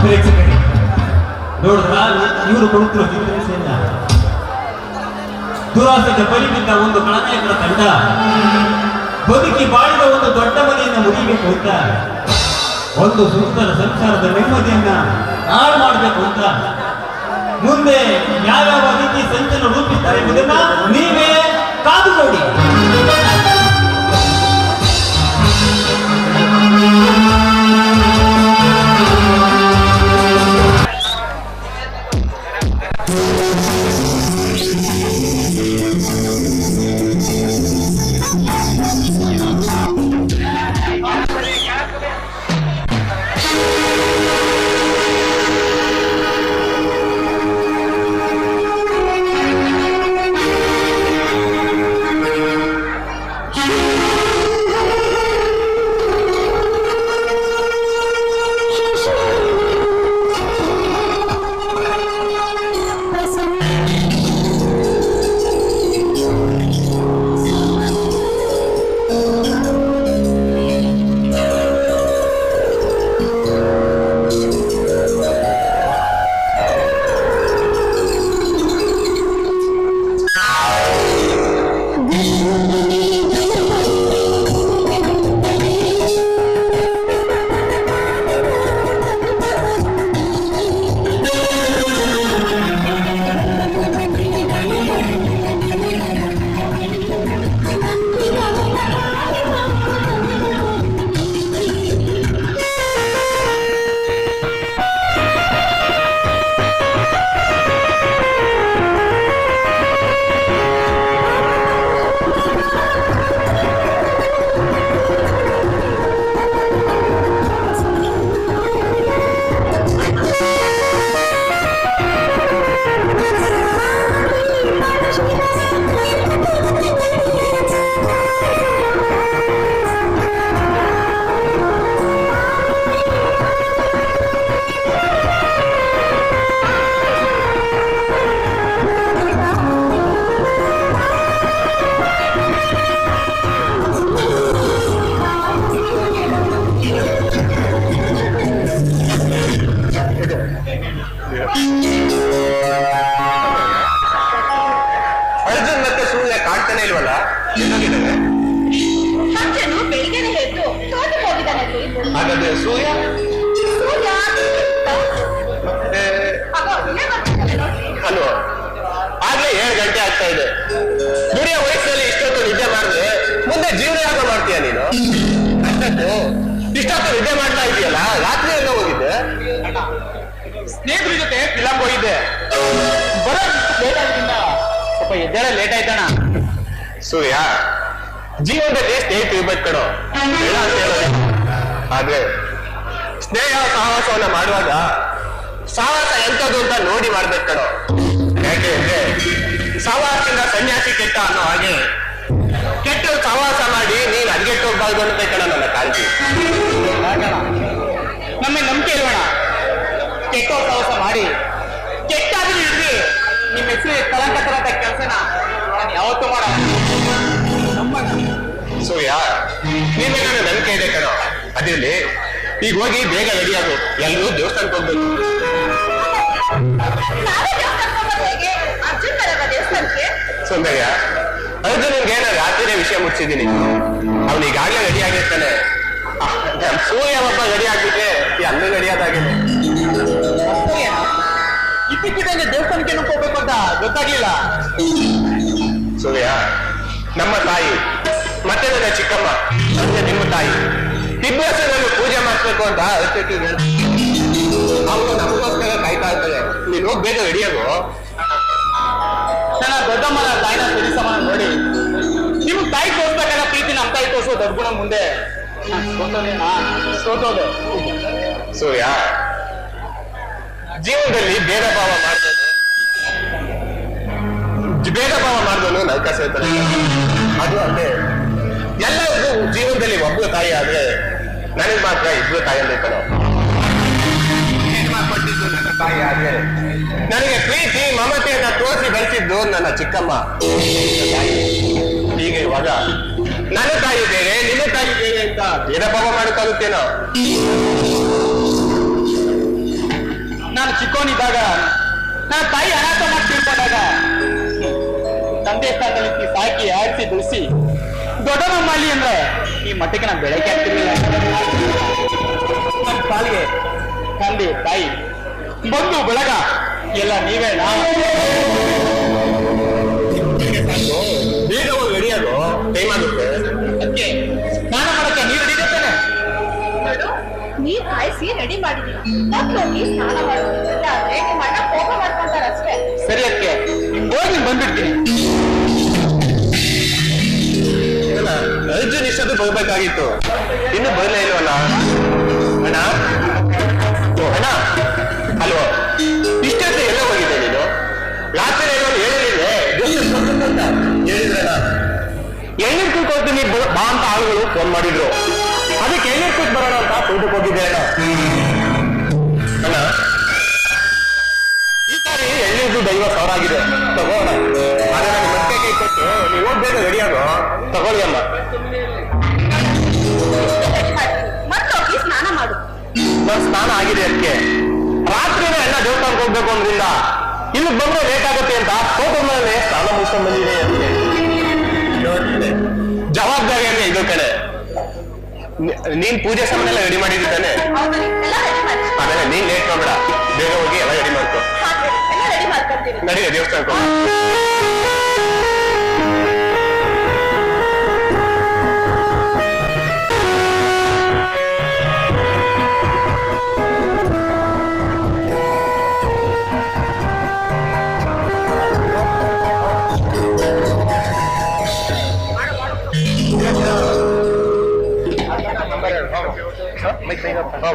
ಪ್ರೇಕ್ಷಕರೇ ನೋಡಿದ್ರ ಇವರು ಕೊಡುತ್ತಿರುವ ನಿರ್ದೇಶನ ದುರಾಸೆಗೆ ಬಲಿಬಿದ್ದ ಒಂದು ಕಳನಾಯಕರ ತಂಡ. ಬದುಕಿ ಬಾಳಿದ ಒಂದು ದೊಡ್ಡ ಮನೆಯನ್ನ ಮುಗಿಬೇಕು ಅಂತ. ಒಂದು ಸುಂದರ ಸಂಸಾರದ ನೆಮ್ಮದಿಯನ್ನ ಹಾಳು ಮಾಡಬೇಕು ಅಂತ. ಮುಂದೆ ಯಾವ್ಯಾವ ರೀತಿ ಸಂಚನ ರೂಪಿಸ್ತಾರೆ ಎಂಬುದನ್ನ ನೀವೇ ಕಾದು ನೋಡಿ. ಹಾಗಾದ್ರೆ ಸೂರ್ಯ ಸೂರ್ಯ. ಅಲ್ವಾ ಆಗ್ಲೇ ಏಳು ಗಂಟೆ ಆಗ್ತಾ ಇದೆ. ದುಡಿಯೋ ವಯಸ್ಸಲ್ಲಿ ಇಷ್ಟೊತ್ತು ನಿದ್ದೆ ಮಾಡಿದ್ರೆ ಮುಂದೆ ಜೀವನ ಯಾಕ ಮಾಡ್ತೀಯ ನೀನು? ಅಷ್ಟೊತ್ತು ಇಷ್ಟೊತ್ತು ನಿದ್ದೆ ಮಾಡ್ತಾ ಇದೆಯಲ್ಲ? ರಾತ್ರಿ ಎಲ್ಲ ಹೋಗಿದ್ದೆ? ಸ್ನೇಹಿತರ ಜೊತೆ ಫಿಲಂ ಹೋಗಿದ್ದೆ. ಬರೋ ಲೇಟ್ ಆಗಿದ್ದ ಸ್ವಲ್ಪ ಎದ್ದೇಳ ಲೇಟ್ ಆಯ್ತಣ್ಣ. ಸೂರ್ಯ ಜೀವನದಲ್ಲಿ ಸ್ನೇಹಿತರು ಇರ್ಬೇಕು ಕಣೋ? ಅಂತ ಹೇಳೋದು. ಆದ್ರೆ ಸ್ನೇಹ ಸಹವಾಸವನ್ನ ಮಾಡುವಾಗ ಸಾಹಸ ಎಂತದ್ದು ಅಂತ ನೋಡಿ ಮಾಡ್ಬೇಕು ಕಣೋ. ಯಾಕೆ ಅಂದ್ರೆ ಸಹವಾಸದಿಂದ ಸನ್ಯಾಸಿ ಕೆಟ್ಟ ಅನ್ನೋ ಹಾಗೆ ಕೆಟ್ಟ ಸಹವಾಸ ಮಾಡಿ ನೀನ್ ಅದ್ಗೆಟ್ಟು ಹೋಗ್ಬಾರ್ದು ಅಂತ ಕಣ ನನ್ನ ಕಾಳಜಿ. ನಮಗೆ ನಂಬಿಕೆ ಇರೋಣ ಕೆಟ್ಟ ಸಹವಾಸ ಮಾಡಿ ಕೆಟ್ಟಾದ್ರೂ ಇರ್ಲಿ. ನಿಮ್ಮ ಹೆಸರು ಕಳಂಕ ತರಂತ ಕೆಲಸನ ನಾನು ಯಾವತ್ತೂ ಮಾಡಲ್ಲ. ಸೂರ್ಯ ನಿನ್ನ ಮೇಲೆ ನಂಬಿಕೆ ಇದೆ ಕಣೋ. ಅದಿರ್ಲಿ ಈಗ ಹೋಗಿ ಬೇಗ ರೆಡಿ ಆಗು. ಎಲ್ಲರೂ ದೇವಸ್ಥಾನಕ್ಕೆ ಹೋಗ್ಬೇಕು. ಸೌಂದರ್ಯ ನಿಮ್ಗೆ ಏನೋ ಅರ್ಜುನನ್ಗೆ ನಾನು ರಾತ್ರಿನೇ ವಿಷಯ ಮುಟ್ಸಿದ್ದೀನಿ ಅವನು ಈಗಾಗಲೇ ರೆಡಿ ಆಗಿರ್ತಾನೆ. ಸೂರ್ಯ ಒಬ್ಬ ರೆಡಿ ಆಗ್ಬಿಟ್ರೆ ಅಲ್ಲಿ ರೆಡಿ ಆದಾಗಿದೆ ಇದ್ದಕ್ಕಿದ್ದಂಗೆ ದೇವಸ್ಥಾನಕ್ಕೆ ಹೋಗ್ಬೇಕು ಅಂತ ಗೊತ್ತಾಗ್ಲಿಲ್ಲ. ಸೂರ್ಯ ನಮ್ಮ ತಾಯಿ ಮತ್ತೆ ನನ್ನ ಚಿಕ್ಕಮ್ಮ ಮತ್ತೆ ನಿಮ್ಮ ತಾಯಿ. ಇಬ್ಬರು ಪೂಜೆ ಮಾಡಿಸ್ಬೇಕು ಅಂತ ಅರ್ಚಕಿ ಅವರು ನಮಗೋಸ್ಕರ ಕಾಯ್ತಾ ಇರ್ತಾರೆ. ನೀನು ಹೋಗಿ ಬೇಗ ರೆಡಿಯಾಗು ನನ್ನ ದೊಡ್ಡಮ್ಮನ ತಾಯಿನ ಸರಿ ಸಮಾನ ನೋಡಿ ದೊಡ್ಡ ಗುಣ ಮುಂದೆ. ಸೋತೋದು. ಸೂರ್ಯ ಜೀವನದಲ್ಲಿ ಭೇದ ಭಾವ ಮಾಡ್ತಾನೆ ಭೇದ ಭಾವ ಮಾಡಿದವನು ನರಕ ಸೇರ್ತಾನೆ ಅದು ಅಲ್ಲದೆ ಎಲ್ಲರಿಗೂ ಜೀವನದಲ್ಲಿ ಒಬ್ಬ ತಾಯಿ ಆದ್ರೆ ನನಗೆ ಮಾತ್ರ ಇಬ್ರು ತಾಯಿ ಅಂದಿರ್ತಾನೆ ನನ್ನ ತಾಯಿ ಆದ್ರೆ ನನಗೆ ಪ್ರೀತಿ, ಮಮತೆಯನ್ನ ತೋರಿಸಿ ಬೆಳೆಸಿದ್ದು ನನ್ನ ಚಿಕ್ಕಮ್ಮ. ತಾಯಿ ಈಗ ಇವಾಗ ನನ್ನ ತಾಯಿ ಬೇರೆ, ನಿನ್ನ ತಾಯಿ ಬೇರೆ ಅಂತ ಭೇದಭಾವ ಮಾಡೋಕ್ಕಾಗುತ್ತೇನೋ ನಾನು ಚಿಕ್ಕವನಿದ್ದಾಗ ನನ್ನ ತಾಯಿ ಅನಾಥ ಮಾಡ್ತಿರ್ಕೊಂಡಾಗ, ತಂದೆ ನಿಂತು ಸಾಕಿ ಆಡಿಸಿ ದುಡಿಸಿ ದೊಡ್ಡವನ ಅಲ್ಲಿ ಅಂದ್ರೆ ಈ ಮಟ್ಟಕ್ಕೆ ನಾನು ಬೆಳಗ್ಗೆ ಆಗ್ತಿರ್ಲಿಲ್ಲ ನನ್ನ ಪಾಲಿಗೆ ತಂದೆ ತಾಯಿ ಬಂಧು ಬೆಳಗ ಎಲ್ಲ ನೀವೇ ನಾನು ಬೇಗ ಹೋಗಿ ಹಿಡಿಯೋದು ಟೈಮ್ ಆಗುತ್ತೆ ಅದಕ್ಕೆ ಸ್ನಾನ ಮಾಡಕ್ಕೆ ನೀರು ಹಿಡಿತಾನೆ ನೋಡು ನೀರ್ ಕಾಯಿಸಿ ರೆಡಿ ಮಾಡಿದೀನಿ ಹೋಗಿ ಸ್ನಾನ ಮಾಡು ಇಲ್ಲಾಂದ್ರೆ ನಿಮ್ಮ ಅಣ್ಣ ಕೋಪ ಮಾಡ್ಕೊಂತಾರ ಅಷ್ಟೇ ಸರಿ ಅದಕ್ಕೆ ಹೋಗಿ ಬಂದ್ಬಿಡ್ತೀನಿ ಅರ್ಜುನ್ ಇಷ್ಟೊತ್ತು ಹೋಗ್ಬೇಕಾಗಿತ್ತು ಇನ್ನು ಬರಲೇ ಇಲ್ವಲ್ಲ? ಅಣ್ಣ? ಅಣ್ಣ? ಅಲ್ವೋ ಎಲ್ಲ ಹೋಗಿದ್ದೆ ನೀನು? ರಾತ್ರಿ ಹೇಳಿದ್ರೆ ಹೇಳಿದ್ರಣ್ಣ ಎಣ್ಣೀರ್ ಕೂತ್ಕೊಳ್ತೀನಿ ಬಾ ಅಂತ ಆಳುಗಳು ಫೋನ್ ಮಾಡಿದ್ರು. ಅದಕ್ಕೆ ಎಣ್ಣೀರ್ ಕೂತ್ ಬರೋಣ ಅಂತ ಊಟಕ್ಕೆ ಹೋಗಿದ್ದೆ ಅಣ್ಣ. ಈ ಸಾರಿ ಎಣ್ಣೀರ್ದು ದೈವ ಸಾವಿರ ಆಗಿದೆ ತಗೋಣ ಅದೇ ನನಗೆ ಮತ್ತೆ ಕೈ ಕೊಟ್ಟು ನೀವು ಹೋಗ್ಬೇಕು ರೆಡಿ ಆಗೋ. ತಗೊಳ್ಳಿ ಅಮ್ಮ. ಸ್ನಾನ ಆಗಿದೆ ಅದಕ್ಕೆ ರಾತ್ರಿನೇ ಎಲ್ಲ ದೇವಸ್ಥಾನಕ್ಕೆ ಹೋಗ್ಬೇಕು ಅಂದ್ರಿಂದ ಇಲ್ಲಿ ಬಂದ್ರೆ ಲೇಟ್ ಆಗುತ್ತೆ ಅಂತ ಮೇಲೆ ಸ್ನಾನ ಮುಗಿಸ್ಕೊಂಡು ಬಂದಿದೆ ಜವಾಬ್ದಾರಿ ಇದು ಕಡೆ ನೀನ್ ಪೂಜೆ ಸಮಯ ಎಲ್ಲ ರೆಡಿ ಮಾಡಿದ್ದಾನೆ ಆಮೇಲೆ ನೀನ್ ಲೇಟ್ ಮಾಡ್ಬೇಡ ಬೇಗ ಹೋಗಿ ಎಲ್ಲ ರೆಡಿ ಮಾಡ್ಕೊ. ನಡೀರಿ, ದೇವಸ್ಥಾನಕ್ಕೆ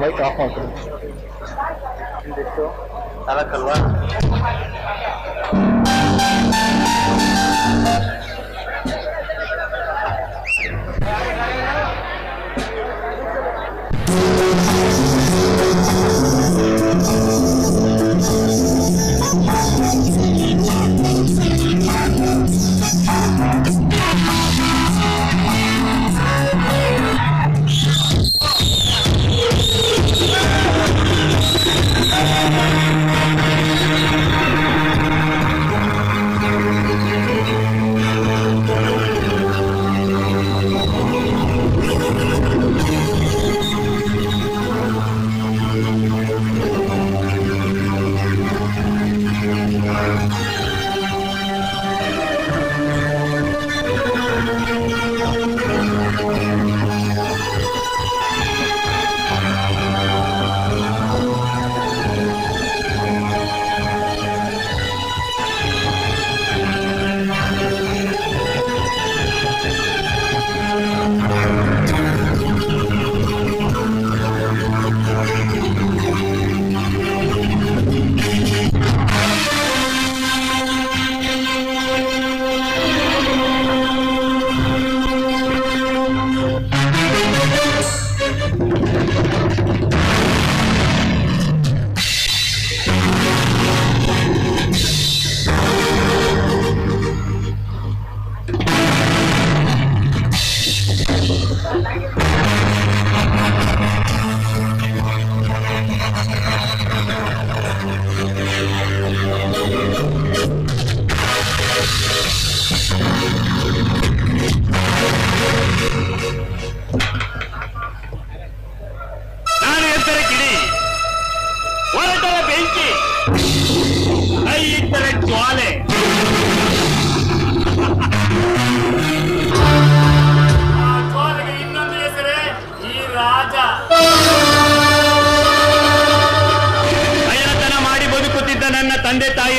भाई कहाँ पहुँच रहे देखो सारा खलवा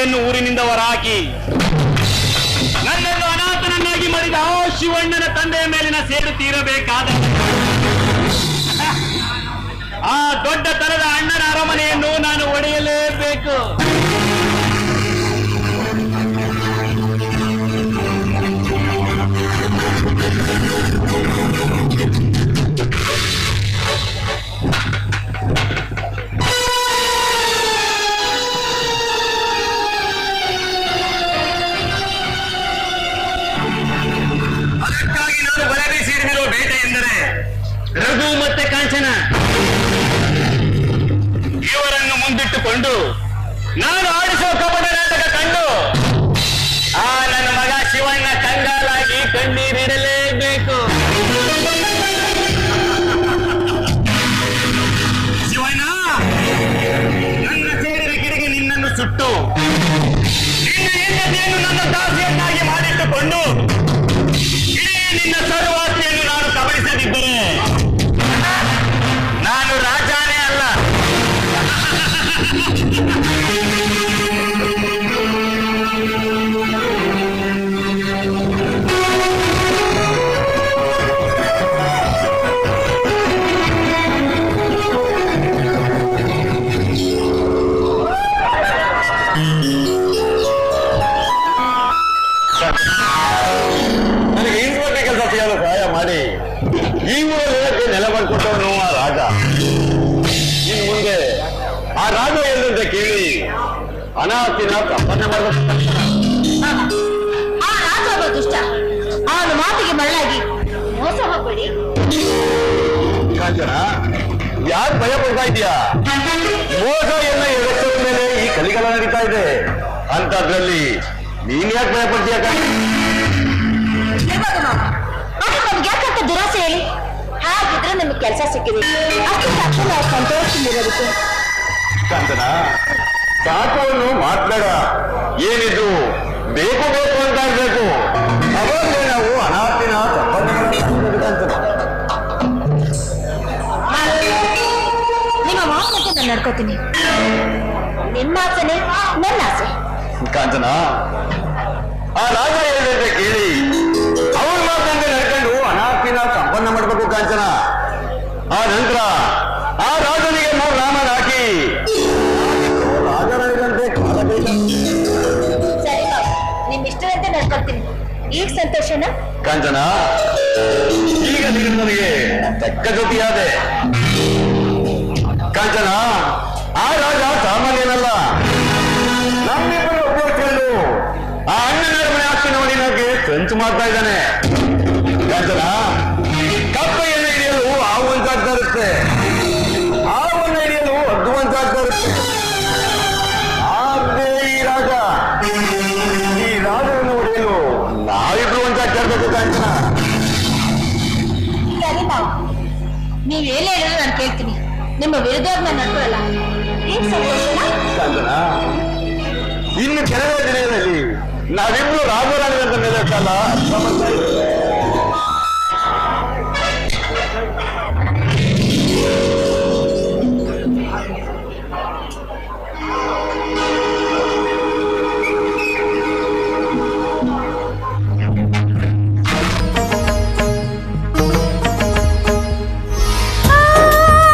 ತಾಯಿಯನ್ನು ಊರಿನಿಂದ ಹೊರಹಾಕಿ. ನನ್ನನ್ನು ಅನಾಥನನ್ನಾಗಿ ಮರಿದ ಆ ಶಿವಣ್ಣನ ತಂದೆಯ ಮೇಲಿನ ಸೇಡು ತೀರಬೇಕಾದ ಆ ದೊಡ್ಡ ತರದ ಅಣ್ಣನ ಅರಮನೆಯನ್ನು ನಾನು ಒಡೆಯಲೇಬೇಕು. ಅನಾಥಿನ ಮಾಡಬೇಕು ಆ ಒಬ್ಬ ದುಷ್ಟ. ಅವನ ಮಾತಿಗೆ ಮರಳಾಗಿ ಮೋಸ ಹೋಗ್ಬೇಡಿ. ಕಾಂಚನ ಯಾರು ಭಯ ಪಡ್ತಾ ಇದೀಯಾ ಮೋಸ ಎಲ್ಲ ಎಡಕ್ಕದ ಮೇಲೆ ಈ ಕಲಿಗಳ ನಡೀತಾ ಇದೆ. ಅಂತದ್ರಲ್ಲಿ ನೀನ್ ಯಾಕೆ ಭಯ ಪಡ್ತೀಯ ಯಾಕಂತ ದುರಾಸೆ ಹೇಳಿ? ಹಾಗಿದ್ರೆ ನಿಮ್ಗೆ ಕೆಲಸ ಸಿಕ್ಕಿದೆ. ಅಷ್ಟು ಸಂತೋಷದಿಂದಿರೋದಕ್ಕೆ ಕಾಂಚನ ಸಾಕುವನ್ನು ಮಾತ್ಬೇಡ ಏನಿದು ಬೇಕು ಬೇಕು ಅಂತ ಇರ್ಬೇಕು ಅವಾಗಲೇ ನಾವು ಅನಾಥಿನ ಸಂಪಾದನೆ ಮಾಡ್ಬೇಕು ಕಾಂಚನ ನಿಮ್ಮ ಮಾವನಂತೆ ನಾನು ನಡ್ಕೋತೀನಿ ನಿಮ್ಮ ಆಸೆನೆ ನನ್ನ ಆಸೆ ಕಾಂಚನ ಆ ರಾಜ ಹೇಳಿದ್ರೆ ಕೇಳಿ ಈಗ ಸಂತೋಷನ? ಕಾಂಚನ ಈಗ ನೀನು ನನಗೆ ತಕ್ಕ ಜೊತೆಯಾದೆ ಕಾಂಚನ ಆ ರಾಜ ಸಾಮಾನ್ಯನಲ್ಲ. ನಮ್ಮಿಬ್ಬರು ಆ ಅಣ್ಣನ ಮನೆ ಆಸ್ತಿ ಸಂಚು ಮಾಡ್ತಾ ಇದ್ದಾನೆ. ಕಾಂಚನ ಎಲ್ಲ ಹಿಡಿಯಲು ಹಾವು ಅಂತಾಗ್ತಾ ಇರುತ್ತೆ ನೀವ್ ಏನ್ ಹೇಳಿದ್ರು ನಾನು ಕೇಳ್ತೀನಿ. ನಿಮ್ಮ ವಿರುದ್ಧವ್ರನ್ನ ನಾನು ನಡ್ಕೊಳ್ಳಲ್ಲ ಈಗ ಸಂತೋಷನಾ ಕಾಂಚನ ಇನ್ನು ಕೆಲವೇ ದಿನಗಳಲ್ಲಿ ನಾವಿಬ್ರು ರಾಜರಾಣಿದಂತ ನೆಲೆಸಲ್ಲ ಕಾಲ